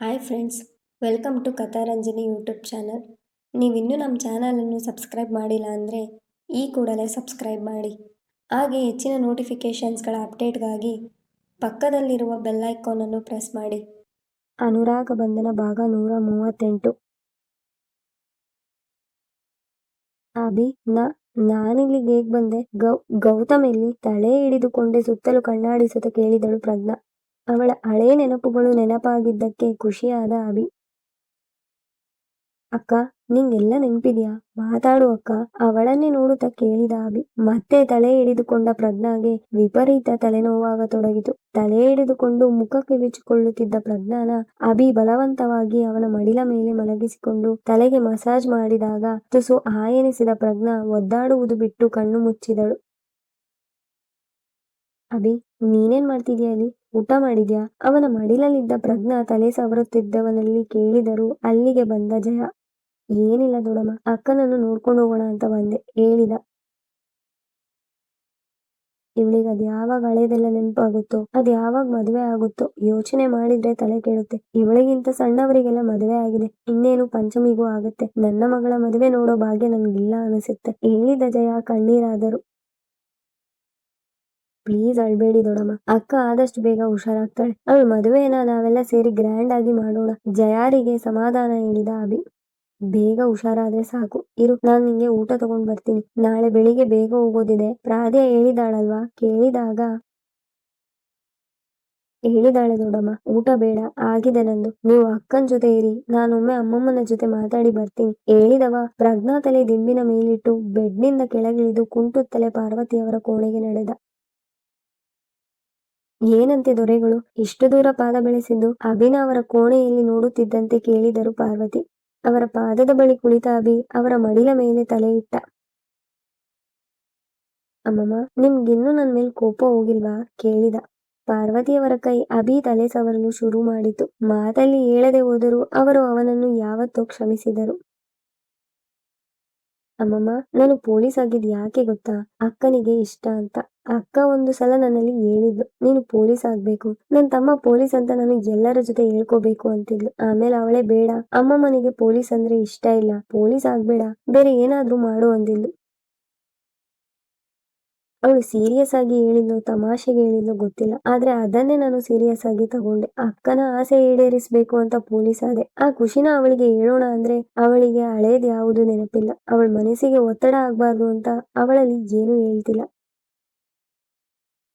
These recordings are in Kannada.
Hi friends, welcome to Katharanjani YouTube channel. ನೀವಿನ್ನೂ ನಮ್ಮ ಚಾನಲನ್ನು ಸಬ್ಸ್ಕ್ರೈಬ್ ಮಾಡಿಲ್ಲ ಅಂದರೆ ಈ ಕೂಡಲೇ ಸಬ್ಸ್ಕ್ರೈಬ್ ಮಾಡಿ. ಹಾಗೆ ಹೆಚ್ಚಿನ ನೋಟಿಫಿಕೇಷನ್ಸ್ಗಳ ಅಪ್ಡೇಟ್ಗಾಗಿ ಪಕ್ಕದಲ್ಲಿರುವ ಬೆಲ್ ಐಕಾನನ್ನು ಪ್ರೆಸ್ ಮಾಡಿ. ಅನುರಾಗ ಬಂಧನ ಭಾಗ ನೂರ ಮೂವತ್ತೆಂಟು. ಅಭಿ, ನಾ ನಾನಿಲ್ಲಿಗೆ ಹೇಗೆ ಬಂದೆ. ಗೌ, ಗೌತಮ್ ಇಲ್ಲಿ ತಲೆ ಹಿಡಿದುಕೊಂಡೇ ಸುತ್ತಲೂ ಕಣ್ಣಾಡಿಸುತ್ತ ಕೇಳಿದಳು ಪ್ರಜ್ಞಾ. ಅವಳ ಹಳೇ ನೆನಪುಗಳು ನೆನಪಾಗಿದ್ದಕ್ಕೆ ಖುಷಿಯಾದ ಅಭಿ. ಅಕ್ಕ, ನಿಂಗೆಲ್ಲ ನೆನ್ಪಿದ್ಯಾ? ಮಾತಾಡು ಅಕ್ಕ. ಅವಳನ್ನೇ ನೋಡುತ್ತಾ ಕೇಳಿದ ಅಭಿ. ಮತ್ತೆ ತಲೆ ಹಿಡಿದುಕೊಂಡ ಪ್ರಜ್ಞಾಗೆ ವಿಪರೀತ ತಲೆನೋವಾಗತೊಡಗಿತು ತಲೆ ಹಿಡಿದುಕೊಂಡು ಮುಖಕ್ಕೆ ಬಿಚ್ಚಿಕೊಳ್ಳುತ್ತಿದ್ದ ಪ್ರಜ್ಞಾನ ಅಭಿ ಬಲವಂತವಾಗಿ ಅವನ ಮಡಿಲ ಮೇಲೆ ಮಲಗಿಸಿಕೊಂಡು ತಲೆಗೆ ಮಸಾಜ್ ಮಾಡಿದಾಗ ತುಸು ಆಯನಿಸಿದ ಪ್ರಜ್ಞಾ ಒದ್ದಾಡುವುದು ಬಿಟ್ಟು ಕಣ್ಣು ಮುಚ್ಚಿದಳು. ಅಭಿ, ನೀನೇನ್ ಮಾಡ್ತಿದ್ಯಾ ಅಲ್ಲಿ ಊಟ ಮಾಡಿದ್ಯಾ? ಅವನ ಮಡಿಲಲ್ಲಿದ್ದ ಪ್ರಜ್ಞಾ ತಲೆ ಸವರುತ್ತಿದ್ದವನಲ್ಲಿ ಕೇಳಿದರು ಅಲ್ಲಿಗೆ ಬಂದ ಜಯ, ಏನಿಲ್ಲ ದೊಡಮ್ಮ, ಅಕ್ಕನನ್ನು ನೋಡ್ಕೊಂಡು ಹೋಗೋಣ ಅಂತ ಬಂದೆ, ಹೇಳಿದ. ಇವಳಿಗೆ ಅದ್ ಯಾವಾಗ ಹಳೇದೆಲ್ಲ ನೆನಪಾಗುತ್ತೋ ಅದ್ ಯಾವಾಗ ಮದುವೆ ಆಗುತ್ತೋ, ಯೋಚನೆ ಮಾಡಿದ್ರೆ ತಲೆ ಕೇಳುತ್ತೆ ಇವಳಿಗಿಂತ ಸಣ್ಣವರಿಗೆಲ್ಲ ಮದುವೆ ಆಗಿದೆ, ಇನ್ನೇನು ಪಂಚಮಿಗೂ ಆಗುತ್ತೆ. ನನ್ನ ಮಗಳ ಮದುವೆ ನೋಡೋ ಭಾಗ್ಯ ನನ್ಗಿಲ್ಲ ಅನಿಸುತ್ತೆ, ಹೇಳಿದ ಜಯ ಕಣ್ಣೀರಾದರು. ಪ್ಲೀಸ್ ಅಳ್ಬೇಡಿ ದೊಡಮ್ಮ. ಅಕ್ಕ ಆದಷ್ಟು ಬೇಗ ಹುಷಾರಾಗ್ತಾಳೆ. ಅವಳು ಮದುವೆನ ನಾವೆಲ್ಲ ಸೇರಿ ಗ್ರ್ಯಾಂಡ್ ಆಗಿ ಮಾಡೋಣ. ಜಯಾರಿಗೆ ಸಮಾಧಾನ ಹೇಳಿದ ಅಭಿ. ಬೇಗ ಹುಷಾರಾದ್ರೆ ಸಾಕು. ಇರು, ನಾನ್ ನಿಂಗೆ ಊಟ ತಗೊಂಡ್ ಬರ್ತೀನಿ. ನಾಳೆ ಬೆಳಿಗ್ಗೆ ಬೇಗ ಹೋಗೋದಿದೆ. ಪ್ರಾದ್ಯ ಹೇಳಿದಾಳಲ್ವಾ? ಕೇಳಿದಾಗ ಹೇಳಿದಾಳೆ ದೊಡಮ್ಮ. ಊಟ ಬೇಡ, ಆಗಿದೆ ನಂದು. ನೀವು ಅಕ್ಕನ ಜೊತೆ ಇರಿ. ನಾನೊಮ್ಮೆ ಅಮ್ಮಮ್ಮನ ಜೊತೆ ಮಾತಾಡಿ ಬರ್ತೀನಿ. ಹೇಳಿದವ, ಪ್ರಜ್ಞಾ ತಲೆ ದಿಂಬಿನ ಮೇಲಿಟ್ಟು ಬೆಡ್ನಿಂದ ಕೆಳಗಿಳಿದು ಕುಂಟುತ್ತಲೆ ಪಾರ್ವತಿಯವರ ಕೋಣೆಗೆ ನಡೆದ. ಏನಂತೆ ದೊರೆಗಳು? ಇಷ್ಟು ದೂರ ಪಾದ ಬೆಳೆಸಿದ್ದು ಅಭಿನ ಅವರ ಕೋಣೆಯಲ್ಲಿ ನೋಡುತ್ತಿದ್ದಂತೆ ಕೇಳಿದರು ಪಾರ್ವತಿ. ಅವರ ಪಾದದ ಬಳಿ ಕುಳಿತ ಅಭಿ ಅವರ ಮಡಿಲ ಮೇಲೆ ತಲೆ ಇಟ್ಟ. ಅಮ್ಮಮ್ಮ, ನಿಮ್ಗಿನ್ನೂ ನನ್ ಮೇಲೆ ಕೋಪ ಹೋಗಿಲ್ವಾ? ಕೇಳಿದ. ಪಾರ್ವತಿಯವರ ಕೈ ಅಭಿ ತಲೆ ಸವರಲು ಶುರು ಮಾಡಿತು. ಮಾತಲ್ಲಿ ಹೇಳದೆ ಹೋದರೂ ಅವರು ಅವನನ್ನು ಯಾವತ್ತೋ ಕ್ಷಮಿಸಿದರು. ಅಮ್ಮಮ್ಮ, ನಾನು ಪೊಲೀಸ್ ಆಗಿದ್ ಯಾಕೆ ಗೊತ್ತಾ? ಅಕ್ಕನಿಗೆ ಇಷ್ಟ ಅಂತ. ಅಕ್ಕ ಒಂದು ಸಲ ನನ್ನಲ್ಲಿ ಹೇಳಿದ್ಲು, ನೀನು ಪೊಲೀಸ್ ಆಗ್ಬೇಕು. ನನ್ ತಮ್ಮ ಪೊಲೀಸ್ ಅಂತ ನಾನು ಎಲ್ಲರ ಜೊತೆ ಹೇಳ್ಕೋಬೇಕು ಅಂತಿದ್ಲು. ಆಮೇಲೆ ಅವಳೇ, ಬೇಡ, ಅಮ್ಮಮ್ಮನಿಗೆ ಪೊಲೀಸ್ ಅಂದ್ರೆ ಇಷ್ಟ ಇಲ್ಲ. ಪೊಲೀಸ್ ಆಗ್ಬೇಡ. ಬೇರೆ ಏನಾದ್ರೂ ಮಾಡು ಅಂದಿದ್ಲು. ಅವಳು ಸೀರಿಯಸ್ ಆಗಿ ಹೇಳಿದ್ಲು, ತಮಾಷೆಗೆ ಹೇಳಿದ್ಲು, ಗೊತ್ತಿಲ್ಲ. ಆದ್ರೆ ಅದನ್ನೇ ನಾನು ಸೀರಿಯಸ್ ಆಗಿ ತಗೊಂಡೆ. ಅಕ್ಕನ ಆಸೆ ಈಡೇರಿಸಬೇಕು ಅಂತ ಪೊಲೀಸ್ ಆದೆ. ಆ ಖುಷಿನ ಅವಳಿಗೆ ಹೇಳೋಣ ಅಂದ್ರೆ ಅವಳಿಗೆ ಹಳೇದ್ ಯಾವುದು ನೆನಪಿಲ್ಲ. ಅವಳ ಮನಸ್ಸಿಗೆ ಒತ್ತಡ ಆಗ್ಬಾರ್ದು ಅಂತ ಅವಳಲ್ಲಿ ಏನು ಹೇಳ್ತಿಲ್ಲ.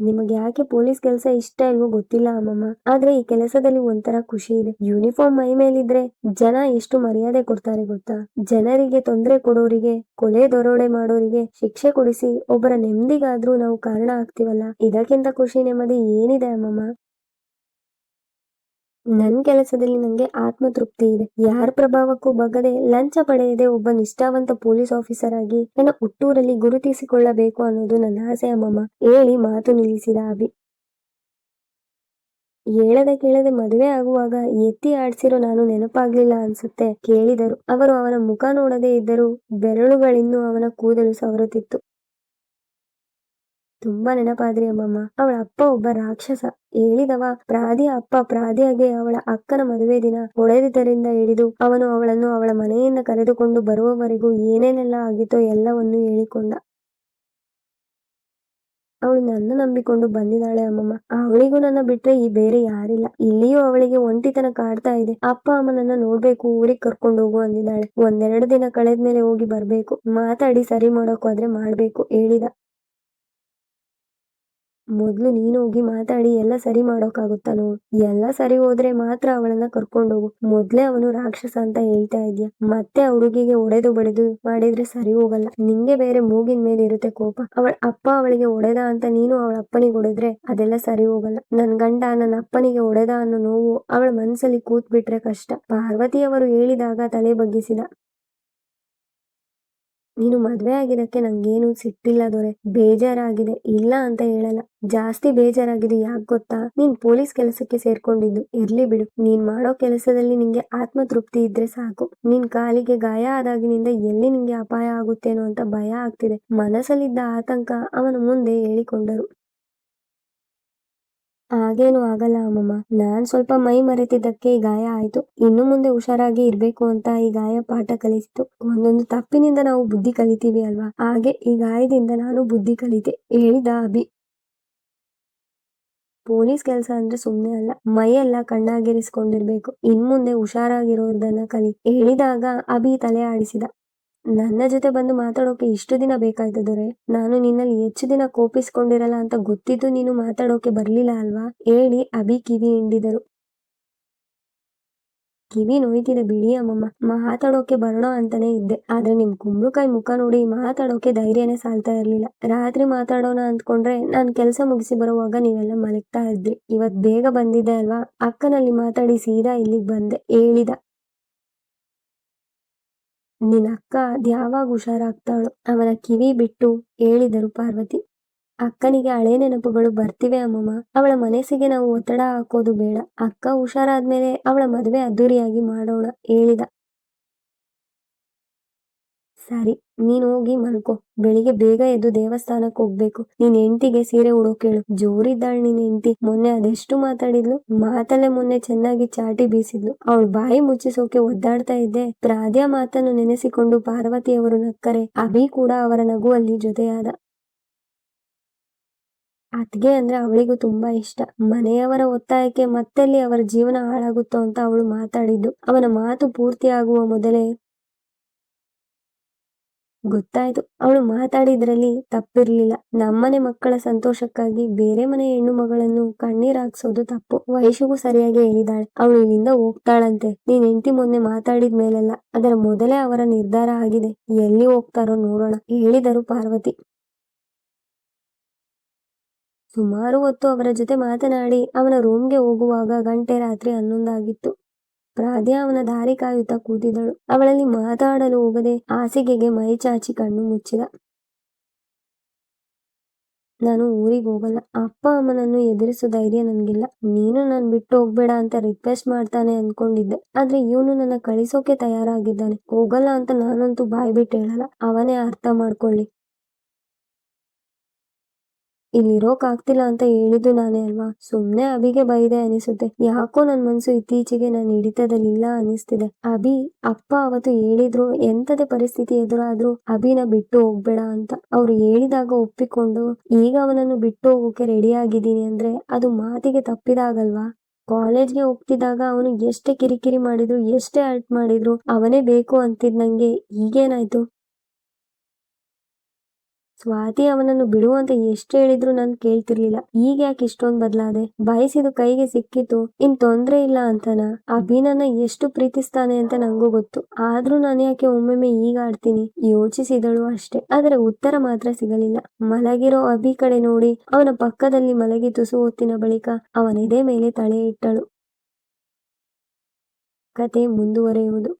ನಿಮಗೆ ಯಾಕೆ ಪೊಲೀಸ್ ಕೆಲಸ ಇಷ್ಟ ಇಲ್ವೋ ಗೊತ್ತಿಲ್ಲ ಅಮ್ಮಮ್ಮ. ಆದ್ರೆ ಈ ಕೆಲಸದಲ್ಲಿ ಒಂಥರ ಖುಷಿ ಇದೆ. ಯೂನಿಫಾರ್ಮ್ ಮೈ ಮೇಲಿದ್ರೆ ಜನ ಎಷ್ಟು ಮರ್ಯಾದೆ ಕೊಡ್ತಾರೆ ಗೊತ್ತಾ? ಜನರಿಗೆ ತೊಂದರೆ ಕೊಡೋರಿಗೆ, ಕೊಲೆ ದರೋಡೆ ಮಾಡೋರಿಗೆ ಶಿಕ್ಷೆ ಕೊಡಿಸಿ ಒಬ್ಬರ ನೆಮ್ಮದಿಗಾದ್ರೂ ನಾವು ಕಾರಣ ಆಗ್ತಿವಲ್ಲ? ಇದಕ್ಕಿಂತ ಖುಷಿ ನೆಮ್ಮದಿ ಏನಿದೆ ಅಮ್ಮಮ್ಮ? ನನ್ ಕೆಲಸದಲ್ಲಿ ನಂಗೆ ಆತ್ಮತೃಪ್ತಿ ಇದೆ. ಯಾರ ಪ್ರಭಾವಕ್ಕೂ ಬಗ್ಗದೆ ಲಂಚ ಪಡೆಯದೆ ಒಬ್ಬ ನಿಷ್ಠಾವಂತ ಪೊಲೀಸ್ ಆಫೀಸರ್ ಆಗಿ ನನ್ನ ಹುಟ್ಟೂರಲ್ಲಿ ಗುರುತಿಸಿಕೊಳ್ಳಬೇಕು ಅನ್ನೋದು ನನ್ನ ಆಸೆ ಅಮ್ಮಮ್ಮ. ಹೇಳಿ ಮಾತು ನಿಲ್ಲಿಸಿದ ಅಭಿ. ಹೇಳದೆ ಕೇಳದೆ ಮದುವೆ ಆಗುವಾಗ ಎತ್ತಿ ಆಡ್ಸಿರೋ ನಾನು ನೆನಪಾಗ್ಲಿಲ್ಲ ಅನ್ಸುತ್ತೆ, ಕೇಳಿದರು. ಅವರು ಅವನ ಮುಖ ನೋಡದೇ ಇದ್ದರೂ ಬೆರಳುಗಳಿನ್ನೂ ಅವನ ಕೂದಲು ಸವರುತ್ತಿತ್ತು. ತುಂಬಾ ನೆನಪಾದ್ರಿ ಅಮ್ಮಮ್ಮ. ಅವಳ ಅಪ್ಪ ಒಬ್ಬ ರಾಕ್ಷಸ. ಹೇಳಿದವ ಪ್ರಾದಿ ಅಪ್ಪ ಪ್ರಾದಿಯಾಗೆ ಅವಳ ಅಕ್ಕನ ಮದುವೆ ದಿನ ಹೊಳೆದಿದ್ದರಿಂದ ಹಿಡಿದು ಅವನು ಅವಳನ್ನು ಅವಳ ಮನೆಯಿಂದ ಕರೆದುಕೊಂಡು ಬರುವವರೆಗೂ ಏನೇನೆಲ್ಲ ಆಗಿತ್ತೋ ಎಲ್ಲವನ್ನೂ ಹೇಳಿಕೊಂಡ. ಅವಳು ನನ್ನ ನಂಬಿಕೊಂಡು ಬಂದಿದ್ದಾಳೆ ಅಮ್ಮಮ್ಮ. ಅವಳಿಗೂ ನನ್ನ ಬಿಟ್ರೆ ಈ ಬೇರೆ ಯಾರಿಲ್ಲ. ಇಲ್ಲಿಯೂ ಅವಳಿಗೆ ಒಂಟಿತನ ಕಾಡ್ತಾ ಇದೆ. ಅಪ್ಪ ಅಮ್ಮನನ್ನ ನೋಡ್ಬೇಕು, ಊರಿಗೆ ಕರ್ಕೊಂಡು ಹೋಗು ಅಂದಿದ್ದಾಳೆ. ಒಂದೆರಡು ದಿನ ಕಳೆದ್ಮೇಲೆ ಹೋಗಿ ಬರ್ಬೇಕು. ಮಾತಾಡಿ ಸರಿ ಮಾಡೋಕು ಆದ್ರೆ ಮಾಡ್ಬೇಕು, ಹೇಳಿದ. ಮೊದ್ಲು ನೀನು ಹೋಗಿ ಮಾತಾಡಿ, ಎಲ್ಲ ಸರಿ ಮಾಡೋಕ್ಕಾಗುತ್ತಾ ಎಲ್ಲ ಸರಿ ಹೋದ್ರೆ ಮಾತ್ರ ಅವಳನ್ನ ಕರ್ಕೊಂಡೋಗು ಮೊದ್ಲೇ ಅವನು ರಾಕ್ಷಸ ಅಂತ ಹೇಳ್ತಾ ಇದ್ಯಾ. ಮತ್ತೆ ಆ ಹುಡುಗಿಗೆ ಒಡೆದು ಬಡಿದು ಮಾಡಿದ್ರೆ ಸರಿ ಹೋಗಲ್ಲ. ನಿಂಗೆ ಬೇರೆ ಮೂಗಿನ ಮೇಲೆ ಇರುತ್ತೆ ಕೋಪ. ಅವಳ ಅಪ್ಪ ಅವಳಿಗೆ ಒಡೆದ ಅಂತ ನೀನು ಅವಳ ಅಪ್ಪನಿಗೆ ಹೊಡೆದ್ರೆ ಅದೆಲ್ಲ ಸರಿ ಹೋಗಲ್ಲ. ನನ್ ಗಂಡ ನನ್ನ ಅಪ್ಪನಿಗೆ ಒಡೆದ ಅನ್ನೋ ನೋವು ಅವಳ ಮನ್ಸಲ್ಲಿ ಕೂತ್ ಬಿಟ್ರೆ ಕಷ್ಟ. ಪಾರ್ವತಿಯವರು ಹೇಳಿದಾಗ ತಲೆ ಬಗ್ಗಿಸಿದ. ನೀನು ಮದ್ವೆ ಆಗಿದ್ದಕ್ಕೆ ನಂಗೇನು ಸಿಟ್ಟಿಲ್ಲ ದೊರೆ. ಬೇಜಾರಾಗಿದೆ. ಇಲ್ಲ ಅಂತ ಹೇಳಲ್ಲ. ಜಾಸ್ತಿ ಬೇಜಾರಾಗಿದೆ. ಯಾಕೆ ಗೊತ್ತಾ? ನೀನ್ ಪೊಲೀಸ್ ಕೆಲಸಕ್ಕೆ ಸೇರ್ಕೊಂಡಿದ್ದು. ಇರ್ಲಿ ಬಿಡು. ನೀನ್ ಮಾಡೋ ಕೆಲಸದಲ್ಲಿ ನಿಂಗೆ ಆತ್ಮತೃಪ್ತಿ ಇದ್ರೆ ಸಾಕು. ನಿನ್ ಕಾಲಿಗೆ ಗಾಯ ಆದಾಗಿನಿಂದ ಎಲ್ಲಿ ನಿಂಗೆ ಅಪಾಯ ಆಗುತ್ತೇನೋ ಅಂತ ಭಯ ಆಗ್ತಿದೆ. ಮನಸ್ಸಲ್ಲಿದ್ದ ಆತಂಕ ಅವನ ಮುಂದೆ ಹೇಳಿಕೊಂಡರು. ಹಾಗೇನು ಆಗಲ್ಲ ಅಮ್ಮಮ್ಮ. ನಾನ್ ಸ್ವಲ್ಪ ಮೈ ಮರೆತಿದ್ದಕ್ಕೆ ಈ ಗಾಯ ಆಯ್ತು. ಇನ್ನು ಮುಂದೆ ಹುಷಾರಾಗಿ ಇರ್ಬೇಕು ಅಂತ ಈ ಗಾಯ ಪಾಠ ಕಲಿಸಿತು ಒಂದೊಂದು ತಪ್ಪಿನಿಂದ ನಾವು ಬುದ್ಧಿ ಕಲಿತೀವಿ ಅಲ್ವಾ? ಹಾಗೆ ಈ ಗಾಯದಿಂದ ನಾನು ಬುದ್ಧಿ ಕಲಿತೆ. ಹೇಳಿದ ಅಭಿ. ಪೊಲೀಸ್ ಕೆಲಸ ಅಂದ್ರೆ ಸುಮ್ಮನೆ ಅಲ್ಲ. ಮೈಯೆಲ್ಲ ಕಣ್ಣಾಗಿರಿಸ್ಕೊಂಡಿರ್ಬೇಕು. ಇನ್ ಮುಂದೆ ಹುಷಾರಾಗಿರೋದನ್ನ ಕಲಿ. ಹೇಳಿದಾಗ ಅಭಿ ತಲೆ ಆಡಿಸಿದ. ನನ್ನ ಜೊತೆ ಬಂದು ಮಾತಾಡೋಕೆ ಇಷ್ಟು ದಿನ ಬೇಕಾಯ್ತು ದೊರೆ. ನಾನು ನಿನ್ನಲ್ಲಿ ಹೆಚ್ಚು ದಿನ ಕೋಪಿಸ್ಕೊಂಡಿರಲ್ಲ ಅಂತ ಗೊತ್ತಿದ್ದು ನೀನು ಮಾತಾಡೋಕೆ ಬರ್ಲಿಲ್ಲ ಅಲ್ವಾ? ಹೇಳಿ, ಅಭಿ ಕಿವಿ ಹಿಂಡಿದರು. ಕಿವಿ ನೋಯ್ತಿದೆ ಬಿಡಿ ಅಮ್ಮಮ್ಮ. ಮಾತಾಡೋಕೆ ಬರೋಣ ಅಂತಾನೆ ಇದ್ದೆ. ಆದ್ರೆ ನಿಮ್ ಕುಂಬಳಕಾಯಿ ಮುಖ ನೋಡಿ ಮಾತಾಡೋಕೆ ಧೈರ್ಯನೇ ಸಾಲ್ತಾ ಇರ್ಲಿಲ್ಲ. ರಾತ್ರಿ ಮಾತಾಡೋಣ ಅಂದ್ಕೊಂಡ್ರೆ ನಾನ್ ಕೆಲ್ಸ ಮುಗಿಸಿ ಬರುವಾಗ ನೀವೆಲ್ಲ ಮಲಗ್ತಾ ಇದ್ರಿ. ಇವತ್ ಬೇಗ ಬಂದಿದ್ದೆ ಅಲ್ವಾ? ಅಕ್ಕನಲ್ಲಿ ಮಾತಾಡಿ ಸೀದಾ ಇಲ್ಲಿಗ್ ಬಂದೆ. ಹೇಳಿದ. ನಿನ್ ಅಕ್ಕ ಅದ್ಯಾವಾಗ ಹುಷಾರಾಗ್ತಾಳು, ಅವನ ಕಿವಿ ಬಿಟ್ಟು ಹೇಳಿದರು ಪಾರ್ವತಿ. ಅಕ್ಕನಿಗೆ ಹಳೆ ನೆನಪುಗಳು ಬರ್ತಿವೆ ಅಮ್ಮಮ್ಮ, ಅವಳ ಮನಸ್ಸಿಗೆ ನಾವು ಒತ್ತಡ ಹಾಕೋದು ಬೇಡ. ಅಕ್ಕ ಹುಷಾರಾದ್ಮೇಲೆ ಅವಳ ಮದುವೆ ಅದ್ದೂರಿಯಾಗಿ ಮಾಡೋಣ, ಹೇಳಿದ. ಸರಿ, ನೀನ್ ಹೋಗಿ ಮಲ್ಕೋ. ಬೆಳಿಗ್ಗೆ ಬೇಗ ಎದ್ದು ದೇವಸ್ಥಾನಕ್ ಹೋಗ್ಬೇಕು. ನಿನ್ ಹೆಂಡತಿಗೆ ಸೀರೆ ಉಡೋಕೇಳು ಜೋರಿದ್ದಾಳ್ ನಿನ್ ಹೆಂಡತಿ. ಮೊನ್ನೆ ಅದೆಷ್ಟು ಮಾತಾಡಿದ್ಲು? ಮಾತಲ್ಲೇ ಮೊನ್ನೆ ಚೆನ್ನಾಗಿ ಚಾಟಿ ಬೀಸಿದ್ಲು. ಅವಳ ಬಾಯಿ ಮುಚ್ಚಿಸೋಕೆ ಒದ್ದಾಡ್ತಾ ಇದ್ದೆ. ಪ್ರಾದ್ಯ ಮಾತನ್ನು ನೆನೆಸಿಕೊಂಡು ಪಾರ್ವತಿಯವರು ನಕ್ಕರೆ. ಅಭಿ ಕೂಡ ಅವರ ನಗುವಲ್ಲಿ ಜೊತೆಯಾದ. ಅತ್ಗೆ ಅಂದ್ರೆ ಅವಳಿಗೂ ತುಂಬಾ ಇಷ್ಟ. ಮನೆಯವರ ಒತ್ತಾಯಕ್ಕೆ ಮತ್ತೆಲ್ಲಿ ಅವರ ಜೀವನ ಹಾಳಾಗುತ್ತೋ ಅಂತ ಅವಳು ಮಾತಾಡಿದ್ದು. ಅವನ ಮಾತು ಪೂರ್ತಿಯಾಗುವ ಮೊದಲೇ ಗೊತ್ತಾಯ್ತು. ಅವಳು ಮಾತಾಡಿದ್ರಲ್ಲಿ ತಪ್ಪಿರ್ಲಿಲ್ಲ. ನಮ್ಮನೆ ಮಕ್ಕಳ ಸಂತೋಷಕ್ಕಾಗಿ ಬೇರೆ ಮನೆ ಹೆಣ್ಣು ಮಗಳನ್ನು ಕಣ್ಣೀರಾಗ್ಸೋದು ತಪ್ಪು. ವಯಸ್ಸಿಗೂ ಸರಿಯಾಗಿ ಹೇಳಿದಾಳೆ. ಅವಳು ಇಲ್ಲಿಂದ ಹೋಗ್ತಾಳಂತೆ. ನೀನ್ ಹೆಂಡತಿ ಮೊನ್ನೆ ಮಾತಾಡಿದ ಮೇಲೆಲ್ಲ. ಅದರ ಮೊದಲೇ ಅವರ ನಿರ್ಧಾರ ಆಗಿದೆ. ಎಲ್ಲಿ ಹೋಗ್ತಾರೋ ನೋಡೋಣ, ಹೇಳಿದರು ಪಾರ್ವತಿ. ಸುಮಾರು ಹೊತ್ತು ಅವರ ಜೊತೆ ಮಾತನಾಡಿ ಅವನ ರೂಮ್ಗೆ ಹೋಗುವಾಗ ಗಂಟೆ ರಾತ್ರಿ ಹನ್ನೊಂದಾಗಿತ್ತು. ಪ್ರಾದ್ಯ ಅವನ ದಾರಿ ಕಾಯುತ್ತಾ ಕೂತಿದ್ದಳು. ಅವಳಲ್ಲಿ ಮಾತಾಡಲು ಹೋಗದೆ ಹಾಸಿಗೆಗೆ ಮೈ ಚಾಚಿ ಕಣ್ಣು ಮುಚ್ಚಿದ. ನಾನು ಊರಿಗೆ ಹೋಗಲ್ಲ. ಅಪ್ಪ ಅಮ್ಮನನ್ನು ಎದುರಿಸೋ ಧೈರ್ಯ ನನ್ಗಿಲ್ಲ. ನೀನು ನಾನು ಬಿಟ್ಟು ಹೋಗ್ಬೇಡ ಅಂತ ರಿಕ್ವೆಸ್ಟ್ ಮಾಡ್ತಾನೆ ಅನ್ಕೊಂಡಿದ್ದೆ. ಆದ್ರೆ ಇವನು ನನ್ನ ಕಳಿಸೋಕೆ ತಯಾರಾಗಿದ್ದಾನೆ. ಹೋಗಲ್ಲ ಅಂತ ನಾನಂತೂ ಬಾಯ್ ಬಿಟ್ಟು ಹೇಳಲ್ಲ. ಅವನೇ ಅರ್ಥ ಮಾಡ್ಕೊಳ್ಳಿ. ಇಲ್ಲಿರೋಕ್ ಆಗ್ತಿಲ್ಲ ಅಂತ ಹೇಳಿದ್ದು ನಾನೇ ಅಲ್ವಾ? ಸುಮ್ನೆ ಅಭಿಗೆ ಬೈದೆ ಅನಿಸುತ್ತೆ. ಯಾಕೋ ನನ್ ಮನ್ಸು ಇತ್ತೀಚೆಗೆ ನನ್ನ ಹಿಡಿತದಲ್ಲಿಲ್ಲ ಅನಿಸ್ತಿದೆ. ಅಭಿ ಅಪ್ಪ ಅವತ್ತು ಹೇಳಿದ್ರು ಎಂತದೇ ಪರಿಸ್ಥಿತಿ ಎದುರಾದ್ರೂ ಅಭಿನ ಬಿಟ್ಟು ಹೋಗ್ಬೇಡ ಅಂತ. ಅವ್ರು ಹೇಳಿದಾಗ ಒಪ್ಪಿಕೊಂಡು, ಈಗ ಅವನನ್ನು ಬಿಟ್ಟು ಹೋಗೋಕೆ ರೆಡಿ ಆಗಿದ್ದೀನಿ ಅಂದ್ರೆ ಅದು ಮಾತಿಗೆ ತಪ್ಪಿದಾಗಲ್ವಾ? ಕಾಲೇಜ್ಗೆ ಹೋಗ್ತಿದ್ದಾಗ ಅವನು ಎಷ್ಟೇ ಕಿರಿಕಿರಿ ಮಾಡಿದ್ರು, ಎಷ್ಟೇ ಅಲ್ಟ್ ಮಾಡಿದ್ರು, ಅವನೇ ಬೇಕು ಅಂತಿದ್ ನಂಗೆ ಈಗೇನಾಯ್ತು? ಸ್ವಾತಿ ಅವನನ್ನು ಬಿಡು ಅಂತ ಎಷ್ಟು ಹೇಳಿದ್ರು ನಾನು ಕೇಳ್ತಿರ್ಲಿಲ್ಲ. ಈಗ ಯಾಕೆ ಇಷ್ಟೊಂದ್ ಬದಲಾದೆ? ಬಯಸಿದು ಕೈಗೆ ಸಿಕ್ಕಿತು, ಇನ್ ತೊಂದ್ರೆ ಇಲ್ಲ ಅಂತನ? ಅಭಿನನ್ನ ಎಷ್ಟು ಪ್ರೀತಿಸ್ತಾನೆ ಅಂತ ನಂಗೂ ಗೊತ್ತು. ಆದ್ರೂ ನಾನು ಯಾಕೆ ಒಮ್ಮೊಮ್ಮೆ ಈಗ ಆಡ್ತೀನಿ? ಯೋಚಿಸಿದಳು ಅಷ್ಟೇ. ಆದ್ರೆ ಉತ್ತರ ಮಾತ್ರ ಸಿಗಲಿಲ್ಲ. ಮಲಗಿರೋ ಅಭಿ ಕಡೆ ನೋಡಿ, ಅವನ ಪಕ್ಕದಲ್ಲಿ ಮಲಗಿ ತುಸು ಹೊತ್ತಿನ ಬಳಿಕ ಅವನೆದೆ ಮೇಲೆ ತಲೆ ಇಟ್ಟಳು. ಕತೆ ಮುಂದುವರೆಯುವುದು.